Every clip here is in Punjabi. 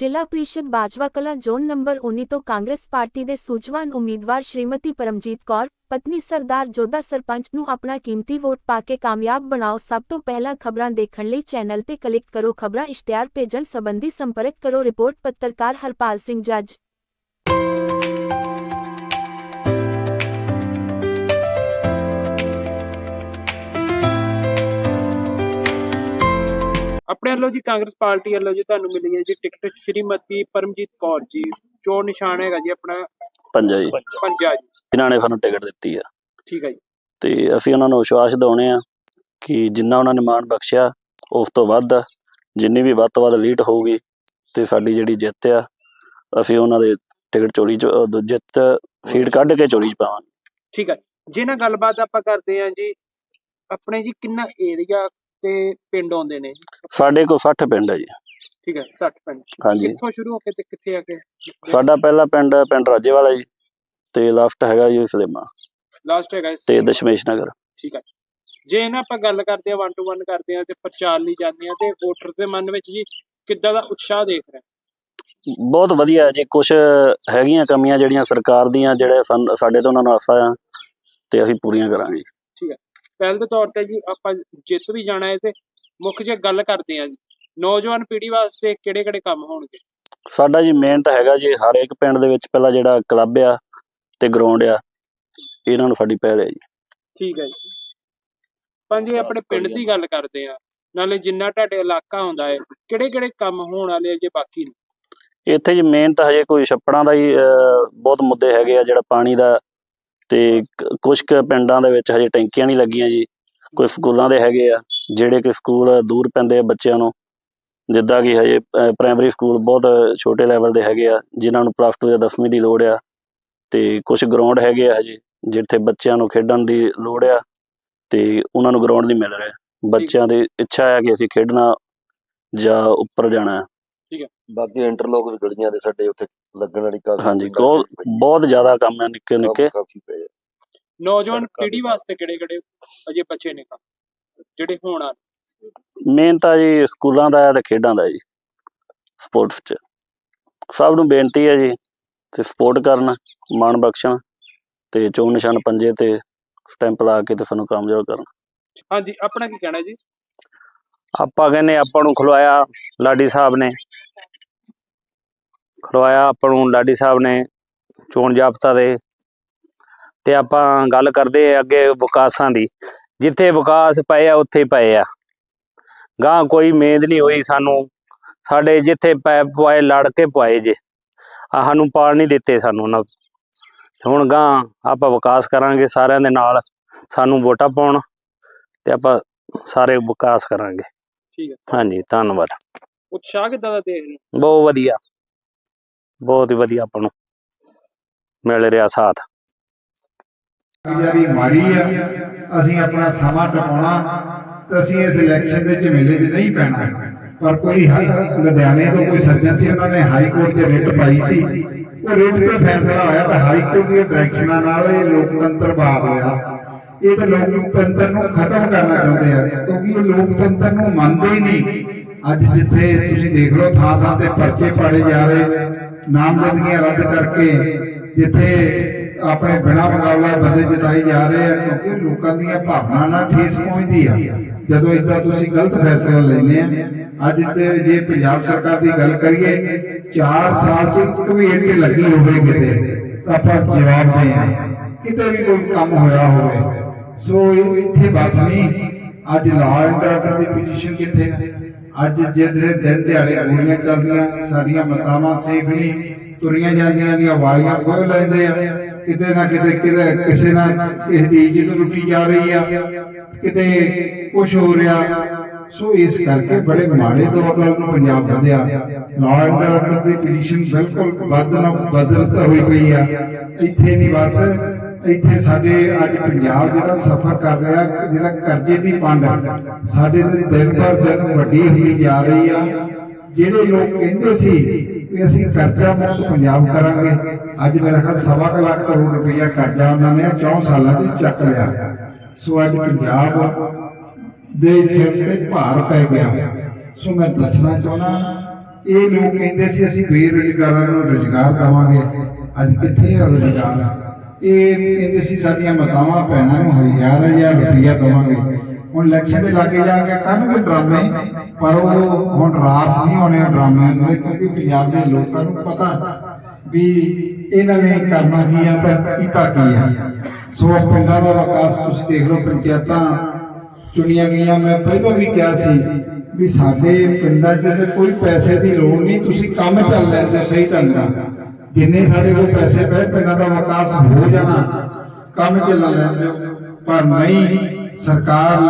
ਜ਼ਿਲ੍ਹਾ ਪ੍ਰੀਸ਼ਦ ਬਾਜਵਾ ਕਲਾਂ ਜ਼ੋਨ ਨੰਬਰ 19 ਤੋਂ ਕਾਂਗਰਸ ਪਾਰਟੀ ਦੇ ਸੂਝਵਾਨ ਉਮੀਦਵਾਰ ਸ਼੍ਰੀਮਤੀ ਪਰਮਜੀਤ ਕੌਰ, ਪਤਨੀ ਸਰਦਾਰ ਜੋਧਾ ਸਰਪੰਚ ਨੂੰ ਆਪਣਾ ਕੀਮਤੀ ਵੋਟ ਪਾ ਕੇ ਕਾਮਯਾਬ ਬਣਾਓ ਸਭ ਤੋਂ ਪਹਿਲਾਂ ਖਬਰਾਂ ਦੇਖਣ ਲਈ ਚੈਨਲ ਤੇ ਕਲਿੱਕ ਕਰੋ ਖਬਰਾਂ ਇਸ਼ਤਿਹਾਰ ਭੇਜਣ ਸੰਬੰਧੀ ਸੰਪਰਕ ਕਰੋ ਰਿਪੋਰਟ ਪੱਤਰਕਾਰ ਹਰਪਾਲ ਸਿੰਘ ਜੱਜ। ਆਪਣੇ ਵੱਲੋਂ ਜੀ ਕਾਂਗਰਸ ਪਾਰਟੀ ਵੱਲੋਂ ਜੀ ਤੁਹਾਨੂੰ ਮਿਲੀ ਹੈ ਜੀ ਟਿਕਟ ਸ਼੍ਰੀਮਤੀ ਪਰਮਜੀਤ ਕੌਰ ਜੀ ਚੋਣ ਨਿਸ਼ਾਨ ਹੈਗਾ ਜੀ ਆਪਣਾ ਪੰਜਾ ਜੀ। ਪੰਜਾ ਜੀ। ਜਿਨ੍ਹਾਂ ਨੇ ਸਾਨੂੰ ਟਿਕਟ ਦਿੱਤੀ ਆ। ਠੀਕ ਹੈ ਜੀ। ਤੇ ਅਸੀਂ ਉਹਨਾਂ ਨੂੰ ਵਿਸ਼ਵਾਸ ਦਿਵਾਉਂਦੇ ਆ ਕਿ ਜਿੰਨਾ ਉਹਨਾਂ ਨੇ ਮਾਣ ਬਖਸ਼ਿਆ ਉਸ ਤੋਂ ਵੱਧ ਜਿੰਨੀ ਵੀ ਵੱਧ ਤੋਂ ਵੱਧ ਲੀਡ ਹੋਊਗੀ ਤੇ ਸਾਡੀ ਜਿਹੜੀ ਜਿੱਤ ਆ ਅਸੀਂ ਉਹਨਾਂ ਦੇ ਟਿਕਟ ਚੋਰੀ ਚ ਜਿੱਤ ਸੀਟ ਕੱਢ ਕੇ ਚੋਰੀ ਚ ਪਾਵਾਂਗੇ। ਠੀਕ ਹੈ ਜੇ। ਨਾ ਗੱਲਬਾਤ ਆਪਾਂ ਕਰਦੇ ਹਾਂ ਜੀ ਆਪਣੇ ਜੀ ਕਿੰਨਾ ਏਰੀਆ ਤੇ ਪਿੰਡ ਆਉਂਦੇ ਨੇ? ਸਾਡੇ ਕੋਲ 60 ਪਿੰਡ ਹੈ ਜੀ। ਠੀਕ ਹੈ 60 ਪਿੰਡ। ਹਾਂਜੀ। ਕਿੱਥੋਂ ਸ਼ੁਰੂ ਹੋ ਕੇ ਤੇ ਕਿੱਥੇ ਆ ਕੇ? ਸਾਡਾ ਪਹਿਲਾ ਪਿੰਡ ਪਿੰਡ ਰਾਜੇਵਾਲਾ ਜੀ ਤੇ ਲਾਸਟ ਹੈਗਾ ਜੀ ਸਲੇਮਾ। ਲਾਸਟ ਹੈਗਾ ਇਸ- ਤੇ ਦਸ਼ਮੇਸ਼ ਨਗਰ। ਠੀਕ ਹੈ। ਜੇ ਨਾ ਆਪਾਂ ਗੱਲ ਕਰਦੇ ਆ 1 ਟੂ 1 ਕਰਦੇ ਆ ਤੇ ਪ੍ਰਚਾਰ ਲਈ ਜਾਂਦੇ ਆ ਤੇ ਵੋਟਰ ਦੇ ਮਨ ਵਿੱਚ ਜੀ ਕਿੱਦਾਂ ਦਾ ਉਤਸ਼ਾਹ ਦੇਖ ਰਹੇ ਬਹੁਤ ਵਧੀਆ ਹੈ ਜੀ ਕੁਝ ਹੈਗੀਆਂ ਕਮੀਆਂ ਜਿਹੜੀਆਂ ਸਰਕਾਰ ਦੀਆਂ ਜਿਹੜੇ ਸਾਨੂੰ- ਸਾਡੇ ਤੋਂ ਉਹਨਾਂ ਨੂੰ ਆਸਾਂ ਆ ਤੇ ਅਸੀਂ ਪੂਰੀਆਂ ਕਰਾਂਗੇ। ਪਹਿਲ ਦੇ ਤੌਰ ਤੇ ਜੀ ਆਪਾਂ ਜਿੱਤ ਵੀ ਜਾਣਾ ਹੈ ਤੇ ਮੁੱਖ ਜੇ ਗੱਲ ਕਰਦੇ ਆ ਜੀ ਨੌਜਵਾਨ ਪੀੜ੍ਹੀ ਵਾਸਤੇ ਕਿਹੜੇ ਕਿਹੜੇ ਕੰਮ ਹੋਣਗੇ? ਸਾਡਾ ਜੀ ਮੇਨ ਤਾਂ ਹੈਗਾ ਜੀ ਹਰ ਇੱਕ ਪਿੰਡ ਦੇ ਵਿੱਚ ਪਹਿਲਾਂ ਜਿਹੜਾ ਕਲੱਬ ਆ ਤੇ ਗਰਾਊਂਡ ਆ ਇਹਨਾਂ ਨੂੰ ਸਾਡੀ ਪਹਿਲ ਹੈ ਜੀ। ਠੀਕ ਹੈ ਜੀ। ਪੰਜ ਆਪਣੇ ਪਿੰਡ ਦੀ ਗੱਲ ਕਰਦੇ ਆ ਨਾਲੇ ਜਿੰਨਾ ਤੁਹਾਡੇ ਇਲਾਕਾ ਹੁੰਦਾ ਹੈ ਕਿਹੜੇ ਕਿਹੜੇ ਕੰਮ ਹੋਣ ਵਾਲੇ ਆ ਜੇ ਬਾਕੀ ਨੇ? ਇੱਥੇ ਜੀ ਮੇਨ ਤਾਂ ਹਜੇ ਕੋਈ ਛੱਪੜਾਂ ਦਾ ਹੀ ਅਹ, ਬਹੁਤ ਮੁੱਦੇ ਹੈਗੇ ਆ ਜਿਹੜਾ ਪਾਣੀ ਦਾ ਤੇ ਕੁਝ ਕੁ ਪਿੰਡਾਂ ਦੇ ਵਿੱਚ ਹਜੇ ਟੈਂਕੀਆਂ ਨਹੀਂ ਲੱਗੀਆਂ ਜੀ। ਕੋਈ ਸਕੂਲਾਂ ਦੇ ਹੈਗੇ ਆ ਜਿਹੜੇ ਕਿ ਸਕੂਲ ਦੂਰ ਪੈਂਦੇ ਆ ਬੱਚਿਆਂ ਨੂੰ। ਜਿੱਦਾਂ ਕਿ ਹਜੇ ਪ੍ਰਾਇਮਰੀ ਸਕੂਲ ਬਹੁਤ ਛੋਟੇ ਲੈਵਲ ਦੇ ਹੈਗੇ ਆ ਜਿਨ੍ਹਾਂ ਨੂੰ ਪਲੱਸ 2 ਜਾਂ 10ਵੀਂ ਦੀ ਲੋੜ ਆ। ਤੇ ਕੁਝ ਗਰਾਊਂਡ ਹੈਗੇ ਆ ਹਜੇ ਜਿੱਥੇ ਬੱਚਿਆਂ ਨੂੰ ਖੇਡਣ ਦੀ ਲੋੜ ਆ ਤੇ ਉਹਨਾਂ ਨੂੰ ਗਰਾਊਂਡ ਨਹੀਂ ਮਿਲ ਰਿਹਾ। ਬੱਚਿਆਂ ਦੀ ਇੱਛਾ ਹੈ ਕਿ ਅਸੀਂ ਖੇਡਣਾ ਜਾਂ ਉੱਪਰ ਜਾਣਾ। ਹੈ। ਬਾਕੀ ਇੰਟਰਲੋਕ ਵੀ ਗਲੀਆਂ ਦੇ ਸਾਡੇ ਉੱਥੇ ਲੱਗਣ ਵਾਲੀ ਕਾਫੀ ਹਾਂਜੀ ਬਹੁਤ। ਬਹੁਤ ਜ਼ਿਆਦਾ ਕੰਮ ਹੈ ਨਿੱਕੇ ਨਿੱਕੇ। ਕਾਫੀ ਪਏ ਆ। ਨੌਜਵਾਨ ਸੜਕਾਂ ਪੀੜ੍ਹੀ ਵਾਸਤੇ ਕਿਹੜੇ ਕਿਹੜੇ ਅਜੇ ਬੱਚੇ ਨੇ ਕੰਮ? ਜਿਹੜੇ ਹੋਣ ਵਾਲੇ ਮੇਨ ਤਾਂ ਜੀ ਸਕੂਲਾਂ ਦਾ ਹੈ ਤੇ ਖੇਡਾਂ ਦਾ ਹੈ ਜੀ। ਸਪੋਰਟਸ 'ਚ। ਸਭ ਨੂੰ ਬੇਨਤੀ ਹੈ ਜੀ ਤੇ ਸਪੋਰਟ ਕਰਨ ਮਾਣ ਬਖਸ਼ਣ ਤੇ ਚੋਣ ਨਿਸ਼ਾਨ ਪੰਜੇ ਤੇ ਸਟੈਂਪ ਲਾ ਕੇ ਤੇ ਸਾਨੂੰ ਕਾਮਯਾਬ ਕਰਨ। ਹਾਂਜੀ ਆਪਣਾ ਕੀ ਕਹਿਣਾ ਜੀ? ਆਪਾਂ ਕਹਿੰਦੇ ਆਪਾਂ ਨੂੰ ਖਲਵਾਇਆ ਲਾਡੀ ਸਾਹਿਬ ਨੇ। ਖਲਵਾਇਆ ਆਪਾਂ ਨੂੰ ਲਾਡੀ ਸਾਹਿਬ ਨੇ ਚੋਣ ਜਾਬਤਾ ਦੇ। ਤੇ ਆਪਾਂ ਗੱਲ ਕਰਦੇ ਆ ਅੱਗੇ ਵਿਕਾਸਾਂ ਦੀ। ਜਿੱਥੇ ਵਿਕਾਸ ਪਏ ਆ ਉੱਥੇ ਪਏ ਆ। ਗਾਂ ਕੋਈ ਮੇਦ ਨਹੀਂ ਹੋਈ ਸਾਨੂੰ। ਸਾਡੇ ਜਿੱਥੇ ਪੈ ਪਵਾਏ ਲੜ ਕੇ ਪਵਾਏ ਜੇ। ਆਹ ਸਾਨੂੰ ਪਾਲ ਨਹੀਂ ਦਿੱਤੇ ਸਾਨੂੰ ਉਹਨਾਂ। ਹੁਣ ਗਾਂ ਆਪਾਂ ਵਿਕਾਸ ਕਰਾਂਗੇ ਸਾਰਿਆਂ ਦੇ ਨਾਲ। ਸਾਨੂੰ ਵੋਟਾਂ ਪਾਉਣ ਤੇ ਆਪਾਂ ਸਾਰੇ ਵਿਕਾਸ ਕਰਾਂਗੇ। ਠੀਕ ਹੈ। ਹਾਂਜੀ ਧੰਨਵਾਦ। ਉਤਸ਼ਾਹ ਕਿੱਦਾਂ ਦਾ ਦੇਖ ਰਹੇ? ਬਹੁਤ ਵਧੀਆ। ਬਹੁਤ ਹੀ ਵਧੀਆ ਆਪਾਂ ਨੂੰ ਮਿਲ ਰਿਹਾ ਸਾਥ। ਕਾਰਗੁਜ਼ਾਰੀ ਮਾੜੀ ਆ, ਅਸੀਂ ਆਪਣਾ ਸਮਾਂ ਟਪਾਉਣਾ ਤੇ ਅਸੀਂ ਇਸ ਇਲੈਕਸ਼ਨ ਦੇ ਝਮੇਲੇ 'ਚ ਨਹੀਂ ਪੈਣਾ। ਪਰ ਕੋਈ ਲੁਧਿਆਣੇ ਤੋਂ ਕੋਈ ਸੱਜਣ ਸੀ, ਉਹਨਾਂ ਨੇ ਹਾਈ ਕੋਰਟ 'ਚ ਰਿਟ ਪਾਈ ਸੀ। ਉਹ ਰਿਟ ਤੇ ਫੈਸਲਾ ਹੋਇਆ ਤਾਂ ਹਾਈ ਕੋਰਟ ਦੀਆਂ ਡਾਇਰੈਕਸ਼ਨਾਂ ਨਾਲ ਇਹ ਲੋਕਤੰਤਰ ਬਾਗ ਹੋਇਆ ਇਹ ਤਾਂ ਲੋਕਤੰਤਰ ਨੂੰ ਖਤਮ ਕਰਨਾ ਚਾਹੁੰਦੇ ਆ, ਕਿਉਂਕਿ ਇਹ ਲੋਕਤੰਤਰ ਨੂੰ ਮੰਨਦੇ ਹੀ ਨਹੀਂ। ਅੱਜ ਜਿੱਥੇ ਤੁਸੀਂ ਦੇਖ ਲਓ ਥਾਂ ਥਾਂ ਤੇ ਪਰਚੇ ਪਾੜੇ ਜਾ ਰਹੇ ਨਾਮਜ਼ਦਗੀਆਂ ਰੱਦ ਕਰਕੇ ਜਿੱਥੇ ਆਪਣੇ ਬਿਨਾਂ ਮੁਕਾਬਲਾ ਬੰਦੇ ਜਿਤਾਈ ਜਾ ਰਹੇ ਆ, ਕਿਉਂਕਿ ਲੋਕਾਂ ਦੀਆਂ ਭਾਵਨਾ ਨਾਲ ਠੇਸ ਪਹੁੰਚਦੀ ਆ। ਜਦੋਂ ਇਦਾਂ ਤੁਸੀਂ ਗਲਤ ਫੈਸਲਾ ਲੈਂਦੇ ਆ, ਅੱਜ ਤੇ ਜੇ ਪੰਜਾਬ ਸਰਕਾਰ ਦੀ ਗੱਲ ਕਰੀਏ 4 ਸਾਲ ਚ ਇੱਕ ਵੀ ਇੱਟ ਲੱਗੀ ਹੋਵੇ ਕਿਤੇ, ਤਾਂ ਆਪਾਂ ਜਵਾਬ ਦੇ ਆ। ਕਿਤੇ ਵੀ ਕੋਈ ਕੰਮ ਹੋਇਆ ਹੋਵੇ। ਸੋ ਇੱਥੇ ਬਸ ਨਹੀਂ, ਅੱਜ ਲਾਅ ਐਂਡ ਆਰਡਰ ਦੀ ਪੋਜੀਸ਼ਨ ਕਿੱਥੇ ਆ? ਅੱਜ ਜਿਹੜੇ ਦਿਨ ਦਿਹਾੜੇ ਗੋਲੀਆਂ ਚੱਲਦੀਆਂ, ਸਾਡੀਆਂ ਮਤਾਵਾਂ ਸੇਖਣੀ ਤੁਰੀਆਂ ਜਾਂਦੀਆਂ ਦੀਆਂ ਵਾਲੀਆਂ ਖੋਹ ਲੈਂਦੇ ਆ। ਕਿਤੇ ਨਾ ਕਿਤੇ ਕਿਤੇ ਕਿਸੇ ਨਾ ਕਿਸੇ ਦੀ ਇੱਜ਼ਤ ਲੁੱਟੀ ਜਾ ਰਹੀ ਆ। ਕਿਤੇ ਕੁਝ ਹੋ ਰਿਹਾ। ਸੋ ਇਸ ਕਰਕੇ ਬੜੇ ਮਾੜੇ ਦੌਰ ਨਾਲ ਨੂੰ ਪੰਜਾਬ ਵਧਿਆ। ਲਾਅ ਐਂਡ ਆਰਡਰ ਦੀ ਪੋਜੀਸ਼ਨ ਬਿਲਕੁਲ ਵੱਧ ਨਾ ਬਦਲਤ ਹੋਈ ਪਈ ਆ। ਇੱਥੇ ਨਹੀਂ ਬਸ ਇੱਥੇ ਸਾਡੇ ਅੱਜ ਪੰਜਾਬ ਜਿਹੜਾ ਸਫ਼ਰ ਕਰ ਰਿਹਾ ਜਿਹੜਾ ਕਰਜ਼ੇ ਦੀ ਪੰਡ ਸਾਡੇ ਤੇ ਦਿਨ ਪਰ ਦਿਨ ਵੱਡੀ ਹੁੰਦੀ ਜਾ ਰਹੀ ਆ। ਜਿਹੜੇ ਲੋਕ ਕਹਿੰਦੇ ਸੀ ਵੀ ਅਸੀਂ ਕਰਜ਼ਾ ਮੁਕਤ ਪੰਜਾਬ ਕਰਾਂਗੇ, ਅੱਜ ਮੇਰਾ ਖਿਆਲ ਸਵਾ ਕੁ ਲੱਖ ਕਰੋੜ ਰੁਪਈਆ ਕਰਜ਼ਾ ਉਹਨਾਂ ਨੇ 4 ਸਾਲਾਂ 'ਚ ਚੱਕ ਲਿਆ। ਸੋ ਅੱਜ ਪੰਜਾਬ ਦੇ ਸਿਰ ਤੇ ਭਾਰ ਪੈ ਗਿਆ। ਸੋ ਮੈਂ ਦੱਸਣਾ ਚਾਹੁੰਦਾ, ਇਹ ਲੋਕ ਕਹਿੰਦੇ ਸੀ ਅਸੀਂ ਬੇਰੁਜ਼ਗਾਰਾਂ ਨੂੰ ਰੁਜ਼ਗਾਰ ਦੇਵਾਂਗੇ, ਅੱਜ ਕਿੱਥੇ ਹੈ ਰੁਜ਼ਗਾਰ? ਇਹ ਕਹਿੰਦੇ ਸੀ ਸਾਡੀਆਂ ਮਾਤਾਵਾਂ ਭੈਣਾਂ ਨੂੰ ਹਜ਼ਾਰ ਹਜ਼ਾਰ ਰੁਪਈਆ ਦੇਵਾਂਗੇ। ਹੁਣ ਇਲੈਕਸ਼ਨ ਦੇ ਲਾਗੇ ਜਾ ਕੇ ਕਰਨਗੇ ਡਰਾਮੇ? ਪਰ ਉਹ ਹੁਣ ਰਾਸ ਨਹੀਂ ਹੋਣੇ ਉਹ ਦੇ ਕਿਉਂਕਿ ਪੰਜਾਬ ਦੇ ਲੋਕਾਂ ਨੂੰ ਪਤਾ ਵੀ ਇਹਨਾਂ ਨੇ ਕਰਨਾ ਕੀ ਆ ਤਾਂ ਕੀਤਾ ਕੀ ਆ। ਸੋ ਪਿੰਡਾਂ ਦਾ ਵਿਕਾਸ ਤੁਸੀਂ ਦੇਖ ਲਓ, ਪੰਚਾਇਤਾਂ ਚੁਣੀਆਂ ਗਈਆਂ। ਮੈਂ ਪਹਿਲਾਂ ਵੀ ਕਿਹਾ ਸੀ ਵੀ ਸਾਡੇ ਪਿੰਡਾਂ 'ਚ ਕੋਈ ਪੈਸੇ ਦੀ ਲੋੜ ਨਹੀਂ, ਤੁਸੀਂ ਕੰਮ ਚੱਲ ਲੈਂਦੇ ਹੋ ਸਹੀ ਢੰਗ ਨਾਲ। ਜਿੰਨੇ ਸਾਡੇ ਕੋਲ ਪੈਸੇ ਪਏ, ਪਿੰਡਾਂ ਦਾ ਵਿਕਾਸ ਹੋ ਜਾਣਾ, ਕੰਮ ਚੱਲ ਲੈਂਦੇ ਪਰ ਨਹੀਂ, ਸਰਕਾਰ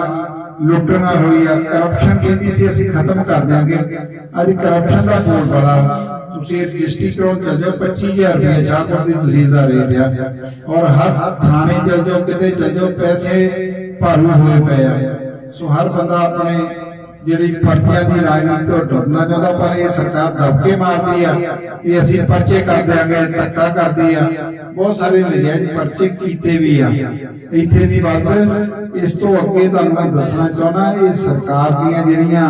ਲੁੱਟਣ ਹੋਈ ਆ। ਕਰਪਸ਼ਨ ਕਹਿੰਦੀ ਸੀ, ਅਸੀਂ ਖਤਮ ਕਰ ਦਿਆਂਗੇ। ਅੱਜ ਕਰਪਸ਼ਨ ਦਾ ਬੋਲ ਬੜਾ। ਤੁਸੀਂ ਰਜਿਸਟਰੀ ਕਰਾਉਣ ਚੱਲ ਜਾਓ 25000 ਰੁਪਏ ਸ਼ਾਹਪੁਰ ਦੀ ਤਹਿਸੀਲ ਦਾ ਰੇਟ ਆ ਔਰ ਹਰ ਥਾਣੇ ਚੱਲ ਜਾਓ, ਕਿਤੇ ਚੱਲ ਜਾਓ, ਪੈਸੇ ਭਾਰੂ ਹੋਏ ਪਏ ਆ। ਸੋ ਹਰ ਬੰਦਾ ਆਪਣੇ ਜਿਹੜੀ ਪਰਚਿਆਂ ਦੀ ਰਾਜਨੀਤੀ ਤੋਂ ਡਰਨਾ ਚਾਹੁੰਦਾ, ਪਰ ਇਹ ਸਰਕਾਰ ਦਬਕੇ ਮਾਰਦੀ ਆ ਵੀ ਅਸੀਂ ਪਰਚੇ ਕਰ ਦਿਆਂਗੇ, ਧੱਕਾ ਕਰਦੀ ਆ। ਬਹੁਤ ਸਾਰੇ ਨਜਾਇਜ਼ ਪਰਚੇ ਕੀਤੇ ਵੀ ਆ। ਇੱਥੇ ਨਹੀਂ ਬਸ, ਇਸ ਤੋਂ ਅੱਗੇ ਤੁਹਾਨੂੰ ਮੈਂ ਦੱਸਣਾ ਚਾਹੁੰਦਾ, ਇਹ ਸਰਕਾਰ ਦੀਆਂ ਜਿਹੜੀਆਂ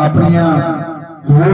ਆਪਣੀਆਂ ਹੋਰ